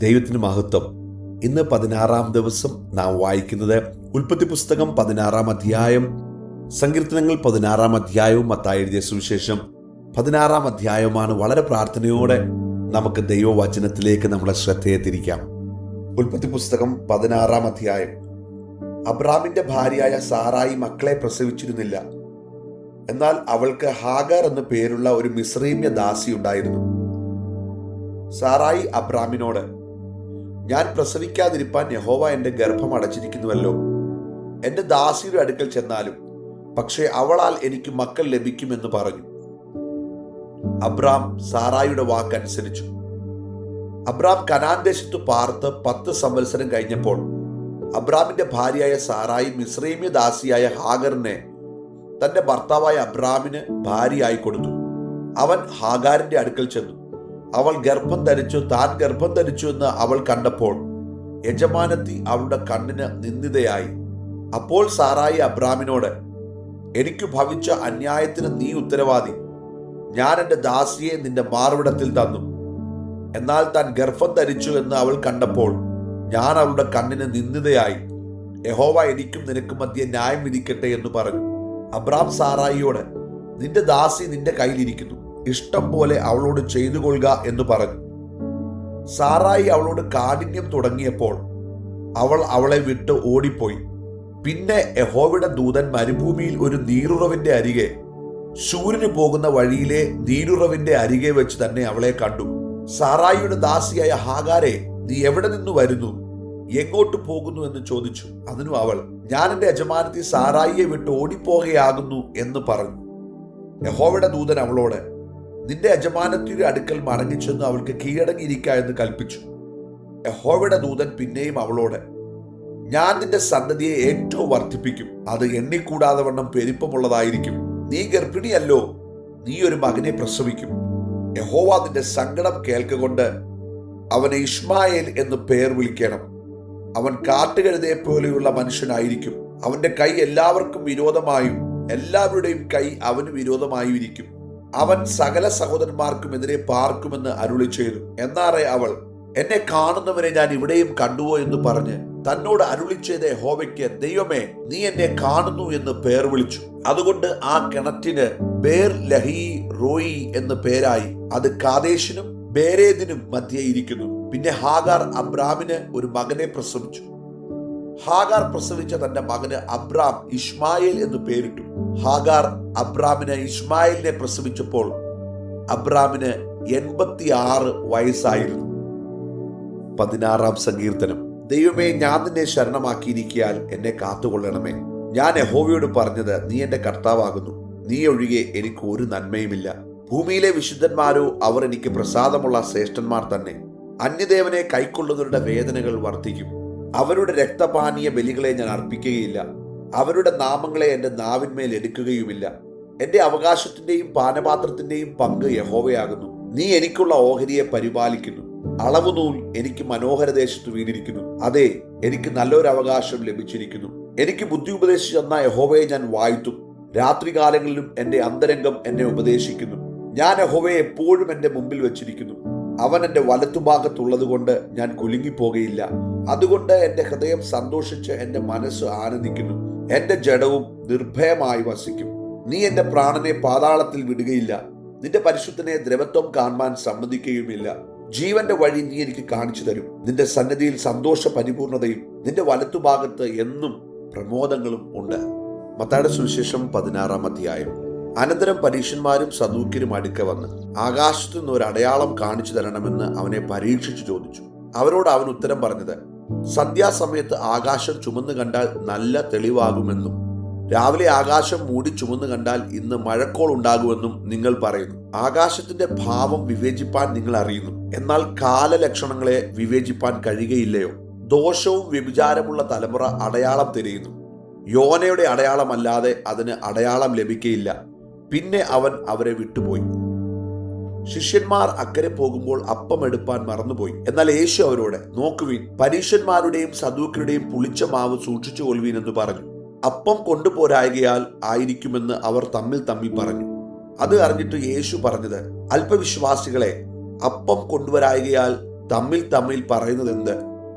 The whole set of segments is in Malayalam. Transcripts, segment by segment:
ദൈവത്തിന് മഹത്വം. ഇന്ന് പതിനാറാം ദിവസം നാം വായിക്കുന്നത് ഉൽപ്പത്തി പുസ്തകം പതിനാറാം അധ്യായം സങ്കീർത്തനങ്ങൾ പതിനാറാം അധ്യായവും മത്തായി എഴുതിയ സുവിശേഷം. പതിനാറാം അധ്യായവുമാണ് വളരെ പ്രാർത്ഥനയോടെ നമുക്ക് ദൈവവചനത്തിലേക്ക് നമ്മളെ ശ്രദ്ധയെ തിരിക്കാം. ഉൽപ്പത്തി പുസ്തകം പതിനാറാം അധ്യായം. അബ്രാമിന്റെ ഭാര്യയായ സാറായി മക്കളെ പ്രസവിച്ചിരുന്നില്ല. എന്നാൽ അവൾക്ക് ഹാഗർ എന്ന പേരുള്ള ഒരു മിശ്രീമ്യ ദാസി ഉണ്ടായിരുന്നു. സാറായി അബ്രാമിനോട് ഞാൻ പ്രസവിക്കാതിരിപ്പാൻ യഹോവ എന്റെ ഗർഭം അടച്ചിരിക്കുന്നുവല്ലോ. എന്റെ ദാസിയുടെ അടുക്കൽ ചെന്നാലും പക്ഷേ അവളാൽ എനിക്ക് മക്കൾ ലഭിക്കുമെന്ന് പറഞ്ഞു. അബ്രാം സാറായിയുടെ വാക്കനുസരിച്ചു അബ്രാം കനാൻ ദേശത്ത് പാർത്ത് പത്ത് സംവത്സരം കഴിഞ്ഞപ്പോൾ അബ്രാമിന്റെ ഭാര്യയായ സാറായി മിശ്രീമ്യ ദാസിയായ ഹാഗറിനെ തന്റെ ഭർത്താവായ അബ്രാമിന് ഭാര്യയായി കൊടുത്തു. അവൻ ഹാഗാരിന്റെ അടുക്കൽ ചെന്നു. അവൾ ഗർഭം ധരിച്ചു താൻ ഗർഭം ധരിച്ചു എന്ന് അവൾ കണ്ടപ്പോൾ യജമാനത്തി അവളുടെ കണ്ണിന് നിന്ദിതയായി. അപ്പോൾ സാറായി അബ്രാമിനോട് എനിക്ക് ഭവിച്ച അന്യായത്തിന് നീ ഉത്തരവാദി. ഞാൻ എന്റെ ദാസിയെ നിന്റെ മാർവിടത്തിൽ തന്നു. എന്നാൽ താൻ ഗർഭം ധരിച്ചു എന്ന് അവൾ കണ്ടപ്പോൾ ഞാൻ അവളുടെ കണ്ണിന് നിന്ദിതയായി. യഹോവ എനിക്കും നിനക്കും മധ്യ ന്യായം വിധിക്കട്ടെ എന്ന് പറഞ്ഞു. അബ്രാം സാറായിയോട് നിന്റെ ദാസി നിന്റെ കയ്യിലിരിക്കുന്നു. ഇഷ്ടം പോലെ അവളോട് ചെയ്തു കൊള്ളുക എന്ന് പറഞ്ഞു. സാറായി അവളോട് കാഠിന്യം തുടങ്ങിയപ്പോൾ അവൾ അവളെ വിട്ട് ഓടിപ്പോയി. പിന്നെ യഹോവയുടെ ദൂതൻ മരുഭൂമിയിൽ ഒരു നീരുറവിന്റെ അരികെ ശൂര്യന് പോകുന്ന വഴിയിലെ നീരുറവിന്റെ അരികെ വെച്ച് തന്നെ അവളെ കണ്ടു. സാറായിയുടെ ദാസിയായ ഹാഗാരെ നീ എവിടെ നിന്ന് വരുന്നു? എങ്ങോട്ട് പോകുന്നു? എന്ന് ചോദിച്ചു. അതിനു അവൾ ഞാൻ എന്റെ യജമാനത്തി സാറായിയെ വിട്ട് ഓടിപ്പോകയാകുന്നു എന്ന് പറഞ്ഞു. യഹോവയുടെ ദൂതൻ അവളോട് നിന്റെ യജമാനത്തിയുടെ അടുക്കൽ മടങ്ങിച്ചെന്ന് അവൾക്ക് കീഴടങ്ങിയിരിക്കുക എന്ന് കൽപ്പിച്ചു. യഹോവയുടെ ദൂതൻ പിന്നെയും അവളോട് ഞാൻ നിന്റെ സന്തതിയെ ഏറ്റവും വർദ്ധിപ്പിക്കും. അത് എണ്ണിക്കൂടാതെ വണ്ണം പെരുപ്പമുള്ളതായിരിക്കും. നീ ഗർഭിണിയല്ലോ. നീ ഒരു മകനെ പ്രസവിക്കും. യഹോവ നിന്റെ സങ്കടം കേൾക്കുകൊണ്ട് അവനെ ഇഷ്മായേൽ എന്ന് പേർ വിളിക്കണം. അവൻ കാട്ടുകഴുതയെ പോലെയുള്ള മനുഷ്യനായിരിക്കും. അവന്റെ കൈ എല്ലാവർക്കും വിരോധമായും എല്ലാവരുടെയും കൈ അവന് വിരോധമായും ഇരിക്കും. അവൻ സകല സഹോദരന്മാർക്കും എതിരെ പാർക്കുമെന്ന് അരുളി ചെയ്തു എന്നാറേ അവൾ എന്നെ കാണുന്നവരെ ഞാൻ ഇവിടെയും കണ്ടുവോ എന്ന് പറഞ്ഞ് തന്നോട് അരുളി ചെയ്ത ഹോവയ്ക്ക് ദൈവമേ നീ എന്നെ കാണുന്നു എന്ന് പേർ വിളിച്ചു. അതുകൊണ്ട് ആ കിണറ്റിന് ബേർ ലഹി റോയി എന്ന് പേരായി. അത് കാദേശിനും ബേരേദിനും മധ്യേ ഇരിക്കുന്നു. പിന്നെ ഹാഗാർ അബ്രാമിന് ഒരു മകനെ പ്രസവിച്ചു. ഹാഗാർ പ്രസവിച്ച തന്റെ മകന് അബ്രാം ഇഷ്മായേൽ എന്ന് പേരിട്ടു. ഹാഗാർ അബ്രാമിനെ ഇഷ്മായേലിനെ പ്രസവിച്ചപ്പോൾ അബ്രാമിന് എൺപത്തി ആറ് വയസ്സായിരുന്നു. പതിനാറാം സങ്കീർത്തനം. ദൈവമേ ഞാൻ നിന്നെ ശരണമാക്കിയിരിക്കിയാൽ എന്നെ കാത്തുകൊള്ളണമേ. ഞാൻ യഹോവയോട് പറഞ്ഞത് നീ എന്റെ കർത്താവാകുന്നു. നീ ഒഴികെ എനിക്ക് ഒരു നന്മയുമില്ല. ഭൂമിയിലെ വിശുദ്ധന്മാരോ അവർ എനിക്ക് പ്രസാദമുള്ള ശ്രേഷ്ഠന്മാർ തന്നെ. അന്യദേവനെ കൈക്കൊള്ളുന്നവരുടെ വേദനകൾ വർദ്ധിക്കും. അവരുടെ രക്തപാനീയ ബലികളെ ഞാൻ അർപ്പിക്കുകയില്ല. അവരുടെ നാമങ്ങളെ എന്റെ നാവിന്മേൽ എടുക്കുകയുമില്ല. എന്റെ അവകാശത്തിന്റെയും പാനപാത്രത്തിന്റെയും പങ്ക് യഹോവയാകുന്നു. നീ എനിക്കുള്ള ഓഹരിയെ പരിപാലിക്കുന്നു. അളവുനൂൽ എനിക്ക് മനോഹരദേശത്ത് വീണിരിക്കുന്നു. അതെ എനിക്ക് നല്ലൊരു അവകാശം ലഭിച്ചിരിക്കുന്നു. എനിക്ക് ബുദ്ധി ഉപദേശിച്ചു തന്ന യഹോവയെ ഞാൻ വാഴ്ത്തും. രാത്രികാലങ്ങളിലും എന്റെ അന്തരംഗം എന്നെ ഉപദേശിക്കുന്നു. ഞാൻ യഹോവയെ എപ്പോഴും എന്റെ മുമ്പിൽ വെച്ചിരിക്കുന്നു. അവൻ എന്റെ വലത്തുഭാഗത്തുള്ളത് കൊണ്ട് ഞാൻ കുലുങ്ങിപ്പോകയില്ല. അതുകൊണ്ട് എന്റെ ഹൃദയം സന്തോഷിച്ച് എന്റെ മനസ്സ് ആനന്ദിക്കുന്നു. എന്റെ ജഡവും നിർഭയമായി വസിക്കും. നീ എന്റെ പ്രാണനെ പാതാളത്തിൽ വിടുകയില്ല. നിന്റെ പരിശുദ്ധനെ ദ്രവത്വം കാണുവാൻ സമ്മതിക്കുകയുമില്ല. ജീവന്റെ വഴി നീ എനിക്ക് കാണിച്ചു തരും. നിന്റെ സന്നദ്ധിയിൽ സന്തോഷ പരിപൂർണതയും നിന്റെ വലത്തുഭാഗത്ത് എന്നും പ്രമോദങ്ങളും ഉണ്ട്. മത്തായുടെ സുവിശേഷം പതിനാറാം അധ്യായം. അനന്തരം പരീക്ഷന്മാരും സദൂക്യരും അടുക്ക വന്ന് ആകാശത്തു നിന്ന് ഒരു അടയാളം കാണിച്ചു തരണമെന്ന് അവനെ പരീക്ഷിച്ചു ചോദിച്ചു. അവരോട് അവൻ ഉത്തരം പറഞ്ഞത് സന്ധ്യാസമയത്ത് ആകാശം ചുമന്നു കണ്ടാൽ നല്ല തെളിവാകുമെന്നും രാവിലെ ആകാശം മൂടി ചുമന്നു കണ്ടാൽ ഇന്ന് മഴക്കോൾ ഉണ്ടാകുമെന്നും നിങ്ങൾ പറയുന്നു. ആകാശത്തിന്റെ ഭാവം വിവേചിപ്പാൻ നിങ്ങൾ അറിയുന്നു. എന്നാൽ കാലലക്ഷണങ്ങളെ വിവേചിപ്പാൻ കഴിയുകയില്ലയോ? ദോഷവും വ്യഭിചാരമുള്ള തലമുറ അടയാളം തിരയുന്നു. യോനയുടെ അടയാളമല്ലാതെ അതിന് അടയാളം ലഭിക്കയില്ല. പിന്നെ അവൻ അവരെ വിട്ടുപോയി. ശിഷ്യന്മാർ അക്കരെ പോകുമ്പോൾ അപ്പം എടുപ്പാൻ മറന്നുപോയി. എന്നാൽ യേശു അവരോട് നോക്കുവിൻ പരീക്ഷന്മാരുടെയും സദൂക്കരുടെയും പുളിച്ച മാവ് സൂക്ഷിച്ചു കൊള്ളുവീൻ എന്ന് പറഞ്ഞു. അപ്പം കൊണ്ടുപോരായകയാൽ ആയിരിക്കുമെന്ന് അവർ തമ്മിൽ തമ്മിൽ പറഞ്ഞു. അത് അറിഞ്ഞിട്ട് യേശു പറഞ്ഞത് അല്പവിശ്വാസികളെ അപ്പം കൊണ്ടുവരായകയാൽ തമ്മിൽ തമ്മിൽ പറയുന്നത് എന്ത്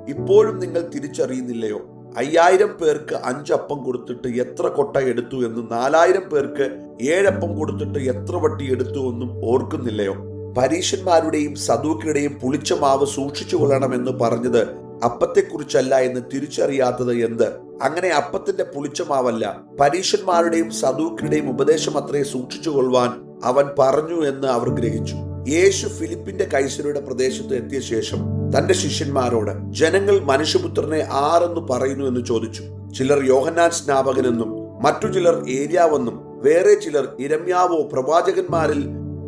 ഇപ്പോഴും നിങ്ങൾ തിരിച്ചറിയുന്നില്ലയോ? അയ്യായിരം പേർക്ക് അഞ്ചപ്പം കൊടുത്തിട്ട് എത്ര കൊട്ട എടുത്തു എന്നും നാലായിരം പേർക്ക് ഏഴപ്പം കൊടുത്തിട്ട് എത്ര വട്ടി എടുത്തു എന്നും ഓർക്കുന്നില്ലയോ? പരീശന്മാരുടെയും സദൂക്കിയുടെയും പുളിച്ച മാവ് സൂക്ഷിച്ചു കൊള്ളണമെന്ന് പറഞ്ഞത് അപ്പത്തെക്കുറിച്ചല്ല എന്ന് തിരിച്ചറിയാത്തത് എന്ത്? അങ്ങനെ അപ്പത്തിന്റെ പുളിച്ച മാവല്ല പരീശന്മാരുടെയും സദൂക്കിയുടെയും ഉപദേശം അത്രേ സൂക്ഷിച്ചു കൊള്ളുവാൻ അവൻ പറഞ്ഞു എന്ന് അവർ ഗ്രഹിച്ചു. യേശു ഫിലിപ്പിന്റെ കൈസരുടെ പ്രദേശത്ത് എത്തിയ ശേഷം തന്റെ ശിഷ്യന്മാരോട് ജനങ്ങൾ മനുഷ്യപുത്രനെ ആരെന്ന് പറയുന്നു എന്ന് ചോദിച്ചു. ചിലർ യോഹന്നാൻ സ്നാപകനെന്നും മറ്റു ചിലർ ഏരിയാവെന്നും വേറെ ചിലർ ഇരമ്യാവോ പ്രവാചകന്മാരിൽ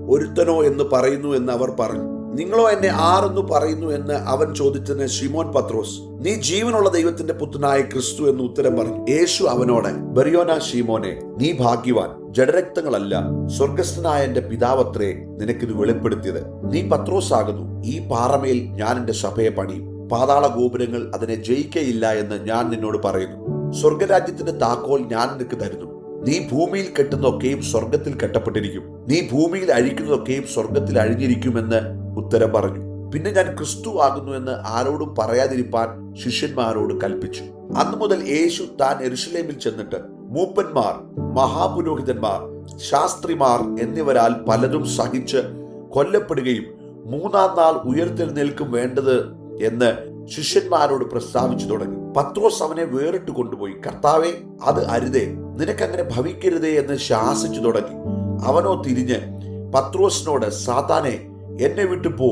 ഒരുത്തനോ എന്ന് പറയുന്നു എന്ന് അവർ പറഞ്ഞു. നിങ്ങളോ എന്നെ ആരെന്ന് പറയുന്നു എന്ന് അവൻ ചോദിച്ചതിന് ഷിമോൻ പത്രോസ് നീ ജീവനുള്ള ദൈവത്തിന്റെ പുത്രനായ ക്രിസ്തു എന്ന് ഉത്തരം പറഞ്ഞു. യേശു അവനോട് ബെറിയോന ഷീമോനെ നീ ഭാഗ്യവാൻ. ജഡരക്തങ്ങളല്ല സ്വർഗസ്ഥനായ എന്റെ പിതാവത്രേ നിനക്കിത് വെളിപ്പെടുത്തിയത്. നീ പത്രോസ് ആകുന്നു ഈ പാറമേൽ ഞാൻ എന്റെ സഭയെ പണിയും. പാതാള ഗോപുരങ്ങൾ അതിനെ ജയിക്കയില്ല എന്ന് ഞാൻ നിന്നോട് പറയുന്നു. സ്വർഗരാജ്യത്തിന്റെ താക്കോൽ ഞാൻ നിനക്ക് തരുന്നു. നീ ഭൂമിയിൽ കെട്ടുന്നതൊക്കെയും സ്വർഗത്തിൽ കെട്ടപ്പെട്ടിരിക്കും. നീ ഭൂമിയിൽ അഴിക്കുന്നതൊക്കെയും സ്വർഗത്തിൽ അഴിഞ്ഞിരിക്കുമെന്ന് ഉത്തരം പറഞ്ഞു. പിന്നെ ഞാൻ ക്രിസ്തു ആകുന്നു എന്ന് ആരോടും പറയാതിരിപ്പാൻ ശിഷ്യന്മാരോട് കൽപ്പിച്ചു. അന്നു മുതൽ യേശു താൻ എരുഷലേമിൽ ചെന്നിട്ട് മൂപ്പന്മാർ മഹാപുരോഹിതന്മാർ ശാസ്ത്രിമാർ എന്നിവരാൽ പലതും സഹിച്ച് കൊല്ലപ്പെടുകയും മൂന്നാം നാൾ ഉയർത്തെഴുന്നേൽക്കും വേണ്ടത് എന്ന് ശിഷ്യന്മാരോട് പ്രസ്താവിച്ചു തുടങ്ങി. പത്രോസ് അവനെ വേറിട്ട് കൊണ്ടുപോയി. കർത്താവെ അത് അരുതേ. നിനക്കങ്ങനെ ഭവിക്കരുതേ എന്ന് ശാസിച്ചു തുടങ്ങി. അവനോ തിരിഞ്ഞ് പത്രോസിനോട് സാത്താനെ എന്നെ വിട്ടു പോ.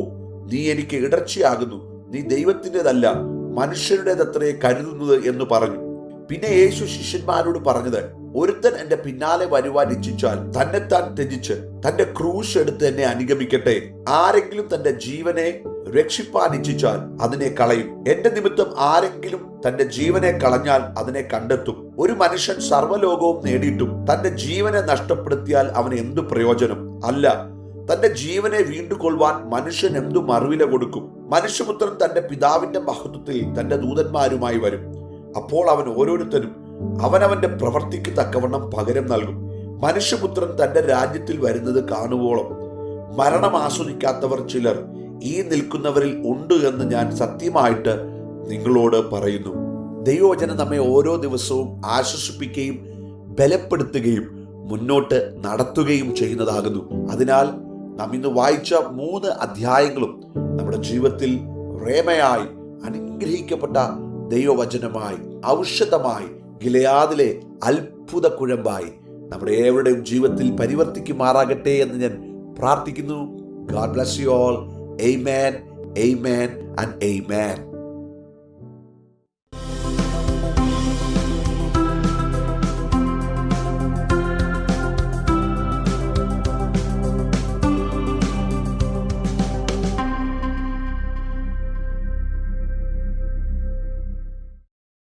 നീ എനിക്ക് ഇടർച്ചയാകുന്നു. നീ ദൈവത്തിന്റെതല്ല മനുഷ്യരുടേതത്രേ കരുതുന്നത് എന്ന് പറഞ്ഞു. പിന്നെ യേശു ശിഷ്യന്മാരോട് പറഞ്ഞത് ഒരുത്തൻ എന്റെ പിന്നാലെ വരുവാൻ ഇച്ഛിച്ചാൽ തന്നെത്താൻ ത്യജിച്ച് തന്റെ ക്രൂശ് എടുത്ത് എന്നെ അനുഗമിക്കട്ടെ. ആരെങ്കിലും തന്റെ ജീവനെ രക്ഷിപ്പാൻ ഇച്ഛിച്ചാൽ അതിനെ കളയും. എന്റെ നിമിത്തം ആരെങ്കിലും തന്റെ ജീവനെ കളഞ്ഞാൽ അതിനെ കണ്ടെത്തും. ഒരു മനുഷ്യൻ സർവലോകവും നേടിയിട്ടും തന്റെ ജീവനെ നഷ്ടപ്പെടുത്തിയാൽ അവന് എന്തു പ്രയോജനം? അല്ല തന്റെ ജീവനെ വീണ്ടുകൊള്ളുവാൻ മനുഷ്യൻ എന്തു മറുവില കൊടുക്കും? മനുഷ്യപുത്രൻ തന്റെ പിതാവിന്റെ മഹത്വത്തിൽ തന്റെ ദൂതന്മാരുമായി വരും. അപ്പോൾ അവൻ ഓരോരുത്തരും അവനവന്റെ പ്രവർത്തിക്ക് തക്കവണ്ണം പകരം നൽകും. മനുഷ്യപുത്രൻ തന്റെ രാജ്യത്തിൽ വരുന്നത് കാണുവോളം. മരണം ആസ്വദിക്കാത്തവർ ചിലർ ഈ നിൽക്കുന്നവരിൽ ഉണ്ട് എന്ന് ഞാൻ സത്യമായിട്ട് നിങ്ങളോട് പറയുന്നു. ദൈവവചനം നമ്മെ ഓരോ ദിവസവും ആശ്വസിപ്പിക്കുകയും ബലപ്പെടുത്തുകയും മുന്നോട്ട് നടത്തുകയും ചെയ്യുന്നതാകുന്നു. അതിനാൽ നാം ഇന്ന് വായിച്ച മൂന്ന് അധ്യായങ്ങളും നമ്മുടെ ജീവിതത്തിൽ റേമയായി അനുഗ്രഹിക്കപ്പെട്ട ദൈവവചനമായി ഔഷധമായി ഗിലയാദിലെ അത്ഭുത കുഴമ്പായി നമ്മുടെ ഏവരുടെയും ജീവിതത്തിൽ പരിവർത്തിക്കുമാറാകട്ടെ എന്ന് ഞാൻ പ്രാർത്ഥിക്കുന്നു. God bless you all amen amen and amen